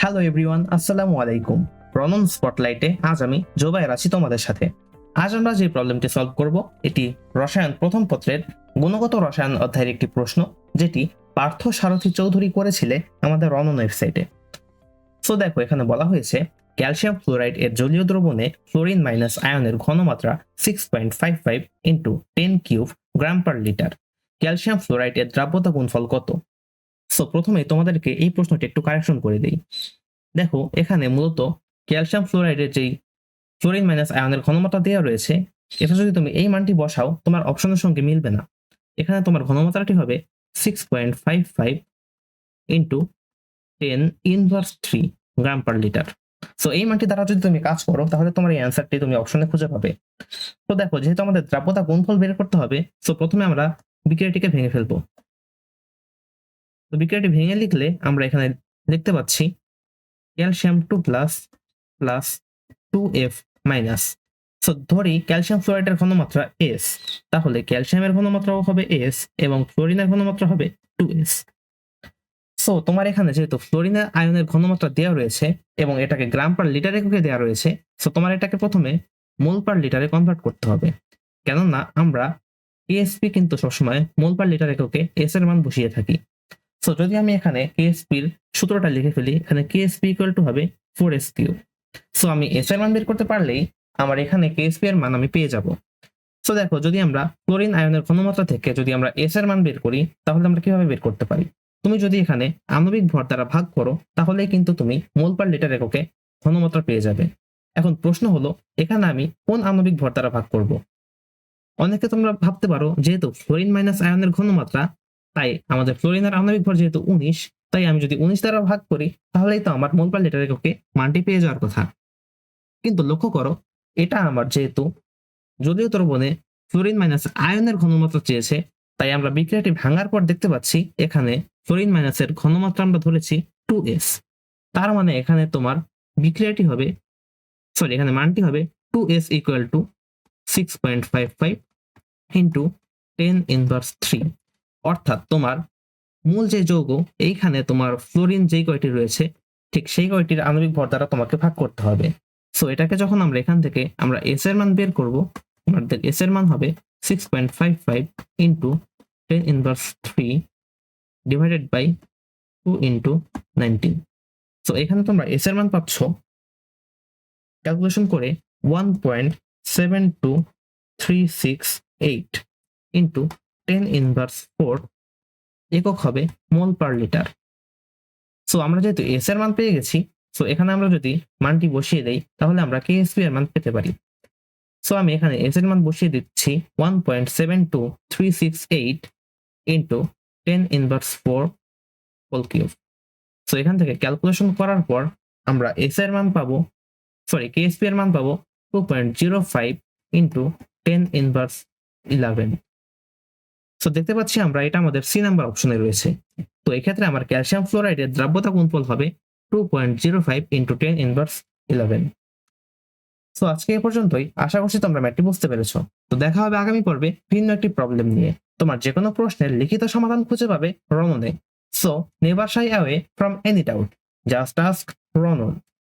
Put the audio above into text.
Hello everyone আসসালামু আলাইকুম রনন স্পটলাইটে আজ আমি জোবায়ের আছি তোমাদের সাথে। আজ আমরা যে প্রবলেমটি সলভ করব, এটি রসায়ন প্রথম পত্রের গুণগত রসায়ন অধ্যায়ের একটি প্রশ্ন, যেটি পার্থ সারথী চৌধুরী করেছিলে আমাদের রনন ওয়েবসাইটে সো দেখো, এখানে বলা হয়েছে ক্যালসিয়াম ফ্লোরাইড এর জলীয় দ্রবণে ফ্লোরিন মাইনাস আয়নের ঘনমাত্রা six point five five into ten cube gram per litre calcium fluoride এর দ্রাব্যতা গুণফল কত? সো প্রথমে তোমাদেরকে এই প্রশ্নটি একটু কারেকশন করে দিই। দেখো, এখানে মূলত ক্যালসিয়াম ফ্লোরাইডের যেই ফ্লোরিন মাইনাস আয়নের ঘনমাত্রা দেওয়া রয়েছে, এটা যদি তুমি এই মানটি বসাও, তোমার অপশনের সঙ্গে মিলবে না। এখানে তোমার ঘনমাত্রাটি হবে six point five five into ten inverse three gram per litre so এই মানটি দ্বারা যদি তুমি কাজ করো, তাহলে তোমার এই অ্যান্সারটি তুমি অপশনে খুঁজে পাবে। তো দেখো, যেহেতু আমাদের দ্রাব্যতা গুণফল বের করতে হবে সো প্রথমে আমরা বিক্রিয়াটিকে ভেঙে ফেলব। তো বিক্রিয়াটি ভেঙে লিখলে আমরা এখানে দেখতে পাচ্ছি calcium two plus plus two F minus. So ধরি ক্যালসিয়াম ফ্লোরাইডের ঘনমাত্রা এস, তাহলে ক্যালসিয়ামের ঘনমাত্রাও হবে এস এবং ফ্লোরিনের ঘনমাত্রা হবে টু এস। সো তোমার এখানে যেহেতু ফ্লোরিনের আয়নের ঘনমাত্রা দেওয়া রয়েছে এবং এটাকে গ্রাম পার লিটার এককে দেওয়া রয়েছে, সো তোমার এটাকে প্রথমে মোল পার লিটারে কনভার্ট করতে হবে। কেননা আমরা এএসপি কিন্তু সবসময় মোল পার লিটার এককে এস এর মান বসিয়ে থাকি। সো যদি আমি এখানে কেএসপির সূত্রটা লিখে ফেলি, এখানে কেএসপি ইকুয়াল টু হবে ফোর এস কিউ সো আমি এস এর মান বের করতে পারলেই আমার এখানে কেএসপি এর মান আমি পেয়ে যাব। সো দেখো, যদি আমরা ক্লোরিন আয়নের ঘনমাত্রা থেকে যদি আমরা এস এর মান বের করি, তাহলে আমরা কীভাবে বের করতে পারি? তুমি যদি এখানে আণবিক ভর দ্বারা ভাগ করো তাহলে কিন্তু তুমি মোল পার লিটার এককে ঘনমাত্রা পেয়ে যাবে। এখন প্রশ্ন হলো, এখানে আমি কোন আণবিক ভর দ্বারা ভাগ করব? অনেকে তোমরা ভাবতে পারো, যেহেতু ফ্লোরিন মাইনাস আয়নের ঘনমাত্রা, তাই আমাদের ফ্লোরিনের আণবিক ভর যেহেতু উনিশ, তাই আমি যদি উনিশ দ্বারা ভাগ করি, তাহলেই তো আমার মোল পার লিটার মানটি পেয়ে যাওয়ার কথা। কিন্তু লক্ষ্য করো, এটা আমার যেহেতু, যদিও তোর দ্রবণে ফ্লোরিন মাইনাস আয়নের ঘনমাত্রা চেয়েছে, তাই আমরা বিক্রিয়াটি ভাঙার পর দেখতে পাচ্ছি, এখানে ফ্লোরিন মাইনাসের ঘনমাত্রা আমরা ধরেছি টু এস তার মানে এখানে তোমার বিক্রিয়াটি হবে সরি এখানে মানটি হবে two S equal to six point five five into ten inverse three অর্থাৎ তোমার মূল যে যৌগ, এইখানে তোমার ফ্লোরিন যেই কয়টি রয়েছে, ঠিক সেই কয়টির আণবিক ভর দ্বারা তোমাকে ভাগ করতে হবে। সো এটাকে যখন আমরা এখান থেকে আমরা এস এর মান বের করব আমাদের এস এর মান হবে six point five five into ten inverse three divided by two into nineteen so এখানে তোমরা এস এর মান পাচ্ছ। ক্যালকুলেশন করে one point seven two three six eight into ten inverse four একক হবে মোল পার লিটার সো আমরা যেহেতু এস এর মান পেয়ে গেছি সো এখানে আমরা যদি মানটি বসিয়ে দেই, তাহলে আমরা কেএসপি এর মান পেতে পারি। সো আমি এখানে এস এর মান বসিয়ে দিচ্ছি one point seven two three six eight into ten inverse four whole cube so এখান থেকে ক্যালকুলেশন করার পর আমরা এস এর মান পাবো সরি কেএসপি এর মান পাবো two point zero five into ten inverse eleven so দেখতে পাচ্ছি আমরা এটা আমাদের সি নাম্বার অপশনে রয়েছে। তো এক্ষেত্রে আমার ক্যালসিয়াম ফ্লোরাইডের দ্রাব্যতা গুণফল হবে two point zero five into ten inverse eleven so আজকে এ পর্যন্তই। আশা করছি তোমরা ম্যাটটি বুঝতে পেরেছ। তো দেখা হবে আগামী পর্বে ভিন্ন একটি প্রবলেম নিয়ে। তোমার যে কোনো প্রশ্নের লিখিত সমাধান খুঁজে পাবে রননে। So never shy away from any doubt just ask Ronon.